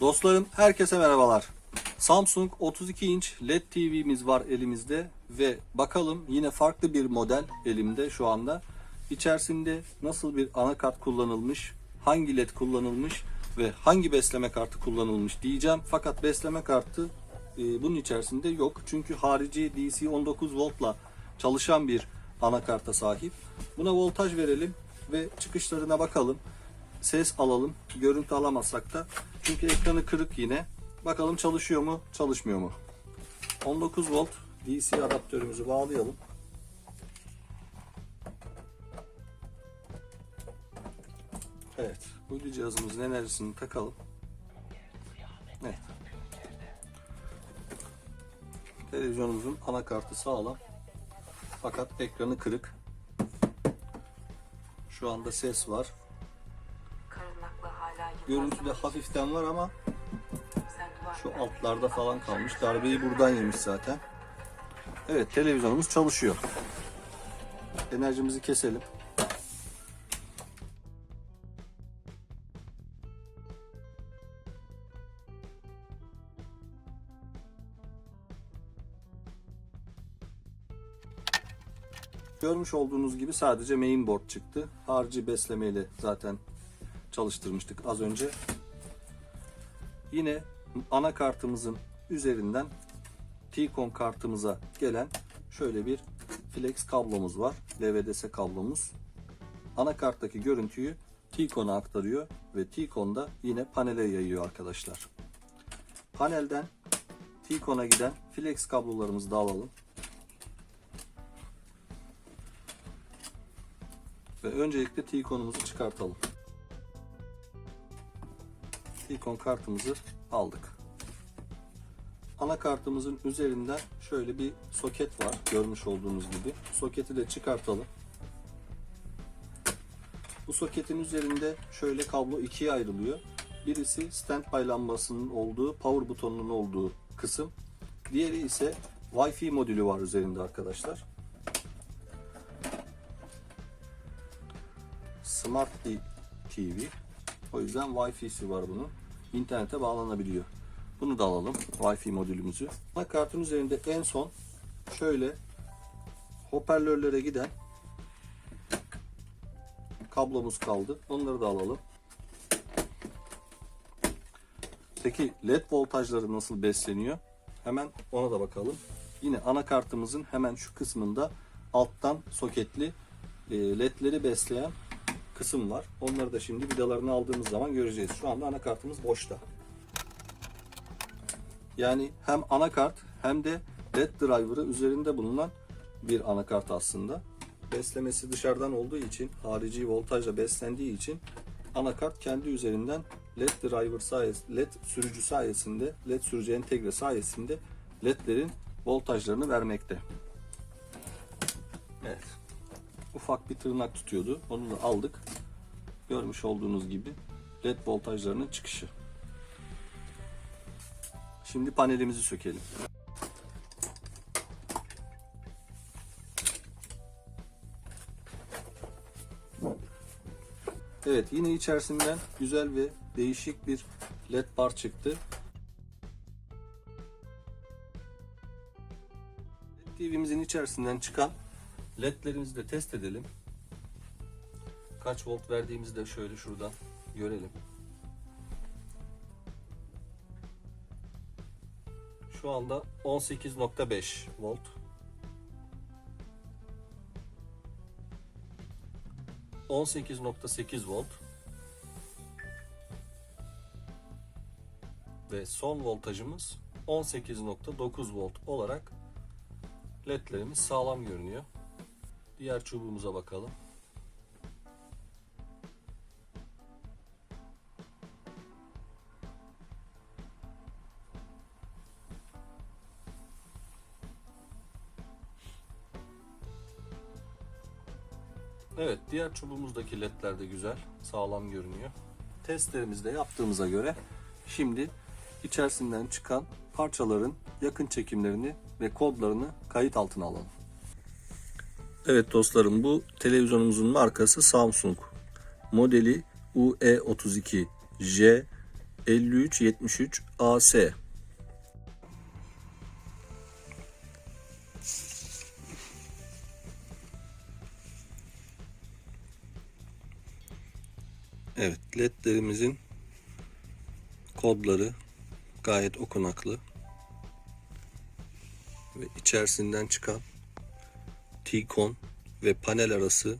Dostlarım herkese merhabalar. Samsung 32 inç LED TV'miz var elimizde ve bakalım yine farklı bir model elimde şu anda. İçerisinde nasıl bir anakart kullanılmış, hangi LED kullanılmış ve hangi besleme kartı kullanılmış diyeceğim. Fakat besleme kartı e, bunun içerisinde yok. Çünkü harici DC 19 voltla çalışan bir anakarta sahip. Buna voltaj verelim ve çıkışlarına bakalım ses alalım. Görüntü alamazsak da çünkü ekranı kırık yine. Bakalım çalışıyor mu, çalışmıyor mu? 19 volt DC adaptörümüzü bağlayalım. Evet, uydu cihazımızın enerjisini takalım. Evet. Televizyonumuzun anakartı sağlam. Fakat ekranı kırık. Şu anda ses var. Görüntüde hafiften var ama şu altlarda falan kalmış. Darbeyi buradan yemiş zaten. Evet televizyonumuz çalışıyor. Enerjimizi keselim. Görmüş olduğunuz gibi sadece mainboard çıktı. Harici beslemeyle zaten çalıştırmıştık az önce. Yine anakartımızın üzerinden T-Con kartımıza gelen şöyle bir flex kablomuz var. LVDS kablomuz. Anakarttaki görüntüyü T-Con'a aktarıyor ve T-Con'da yine panele yayıyor arkadaşlar. Panelden T-Con'a giden flex kablolarımızı da alalım. Ve öncelikle T-Con'umuzu çıkartalım. T-Con kartımızı aldık. Anakartımızın üzerinden şöyle bir soket var görmüş olduğunuz gibi. Soketi de çıkartalım. Bu soketin üzerinde şöyle kablo ikiye ayrılıyor. Birisi standby lambasının olduğu, power butonunun olduğu kısım. Diğeri ise Wi-Fi modülü var üzerinde arkadaşlar. Smart TV. O yüzden Wi-Fi'si var bunun. İnternete bağlanabiliyor. Bunu da alalım. Wi-Fi modülümüzü. Anakartın üzerinde en son şöyle hoparlörlere giden kablomuz kaldı. Onları da alalım. Peki led voltajları nasıl besleniyor? Hemen ona da bakalım. Yine anakartımızın hemen şu kısmında alttan soketli e, ledleri besleyen kısım var. Onları da şimdi vidalarını aldığımız zaman göreceğiz. Şu anda anakartımız boşta. Yani hem anakart hem de LED driver'ı üzerinde bulunan bir anakart aslında. Beslemesi dışarıdan olduğu için, harici voltajla beslendiği için anakart kendi üzerinden LED driver sayesinde, LED sürücü sayesinde, LED sürücü entegre sayesinde LED'lerin voltajlarını vermekte. Evet. Ufak bir tırnak tutuyordu. Onu da aldık. Görmüş olduğunuz gibi LED voltajlarının çıkışı. Şimdi panelimizi sökelim. Evet yine içerisinden güzel ve değişik bir led bar çıktı. LED TV'mizin içerisinden çıkan ledlerimizi de test edelim. Kaç volt verdiğimizi de şöyle şuradan görelim. Şu anda 18.5 volt. ...18.8 volt... ...ve son voltajımız... ...18.9 volt olarak... ...ledlerimiz sağlam görünüyor. Diğer çubuğumuza bakalım. Evet, diğer çubuğumuzdaki ledler de güzel, sağlam görünüyor. Testlerimizi de yaptığımıza göre şimdi içerisinden çıkan parçaların yakın çekimlerini ve kodlarını kayıt altına alalım. Evet dostlarım bu televizyonumuzun markası Samsung. Modeli UE32J 5373 AC. Evet, ledlerimizin kodları gayet okunaklı ve içerisinden çıkan T-Con ve panel arası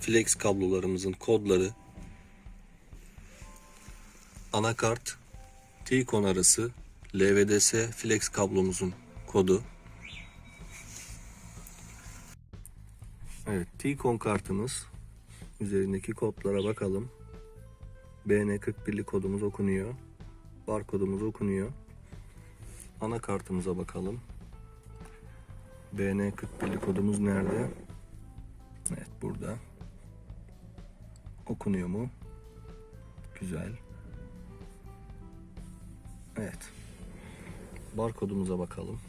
flex kablolarımızın kodları. Anakart T-Con arası LVDS flex kablomuzun kodu. Evet T-Con kartımız. Üzerindeki kodlara bakalım. BN41'li kodumuz okunuyor. Bar kodumuz okunuyor. Anakartımıza bakalım BN41'li kodumuz nerede? Evet burada. Okunuyor mu? Güzel. Evet. Barkodumuza bakalım.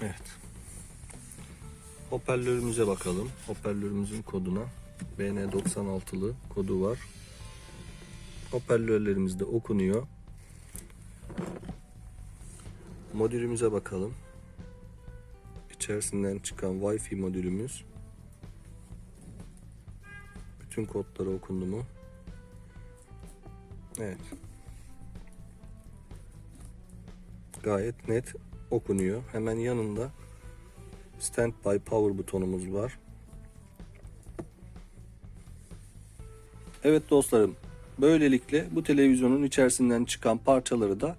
Evet. Hoparlörümüze bakalım. Hoparlörümüzün koduna BN96'lı kodu var. Hoparlörlerimiz de okunuyor. Modülümüze bakalım. İçerisinden çıkan Wi-Fi modülümüz. Bütün kodları okundu mu? Evet. Gayet net okunuyor. Hemen yanında Standby Power butonumuz var. Evet dostlarım, böylelikle bu televizyonun içerisinden çıkan parçaları da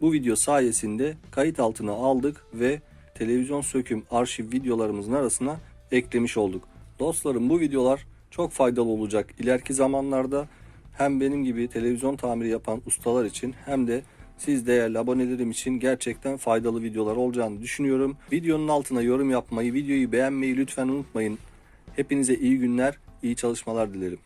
bu video sayesinde kayıt altına aldık ve televizyon söküm arşiv videolarımızın arasına eklemiş olduk. Dostlarım bu videolar çok faydalı olacak. İleriki zamanlarda hem benim gibi televizyon tamiri yapan ustalar için hem de siz değerli abonelerim için gerçekten faydalı videolar olacağını düşünüyorum. Videonun altına yorum yapmayı, videoyu beğenmeyi lütfen unutmayın. Hepinize iyi günler, iyi çalışmalar dilerim.